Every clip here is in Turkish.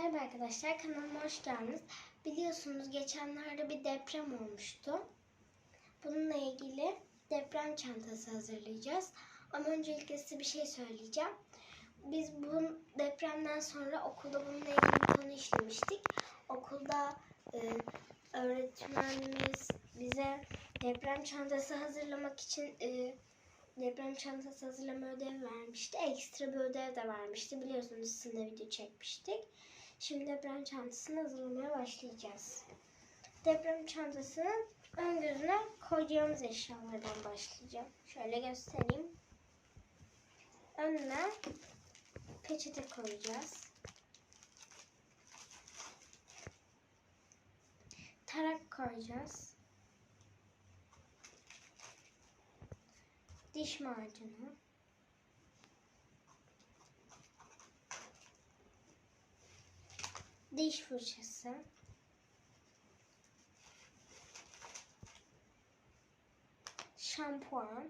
Merhaba arkadaşlar, kanalıma hoş geldiniz. Biliyorsunuz geçenlerde bir deprem olmuştu. Bununla ilgili deprem çantası hazırlayacağız. Ama öncelikle size bir şey söyleyeceğim. Biz bu depremden sonra okulda bununla ilgili bir konu işlemiştik. Okulda e, öğretmenimiz bize deprem çantası hazırlamak için e, deprem çantası hazırlama ödevi vermişti. Ekstra bir ödev de vermişti. Biliyorsunuz sizinle video çekmiştik. Şimdi deprem çantasını hazırlamaya başlayacağız. Deprem çantasının ön gözüne koyacağımız eşyalardan başlayacağım. Şöyle göstereyim. Önüne peçete koyacağız. Tarak koyacağız. Diş macunu. Diş fırçası. Şampuan.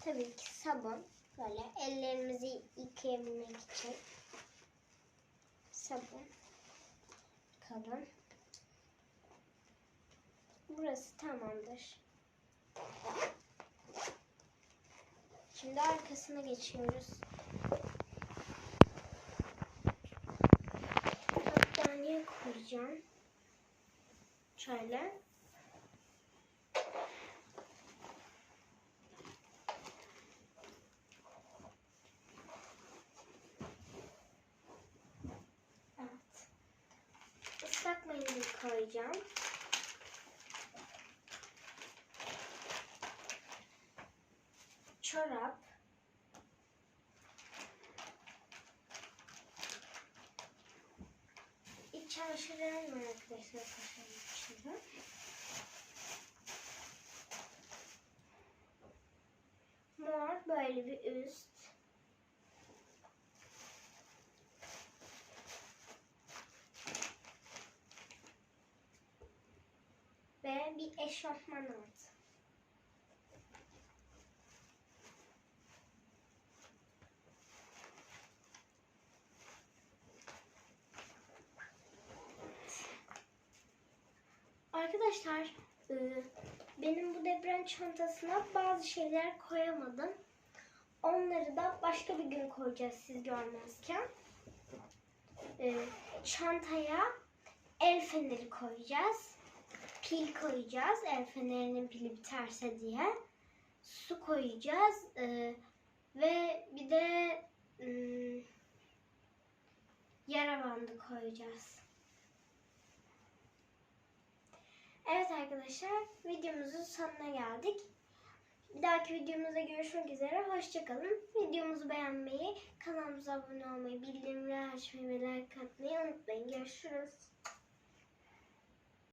Tabii ki sabun. Böyle ellerimizi yıkayabilmek için. Sabun. Kalın. Burası tamamdır. Şimdi arkasına geçiyoruz. Koyacağım. Şöyle. Evet. Islak mendil koyacağım. Çorap. Var arkadaşlar paşanın içinde. Mor böyle bir üst. Ve bir eşofman altı. Arkadaşlar e, benim bu deprem çantasına bazı şeyler koyamadım. Onları da başka bir gün koyacağız siz görmezken. E, Çantaya el feneri koyacağız. Pil koyacağız. El fenerinin pili biterse diye. Su koyacağız. E, Ve bir de yara bandı koyacağız. Evet arkadaşlar videomuzun sonuna geldik. Bir dahaki videomuzda görüşmek üzere. Hoşçakalın. Videomuzu beğenmeyi, kanalımıza abone olmayı, bildirimleri açmayı ve like atmayı unutmayın. Görüşürüz.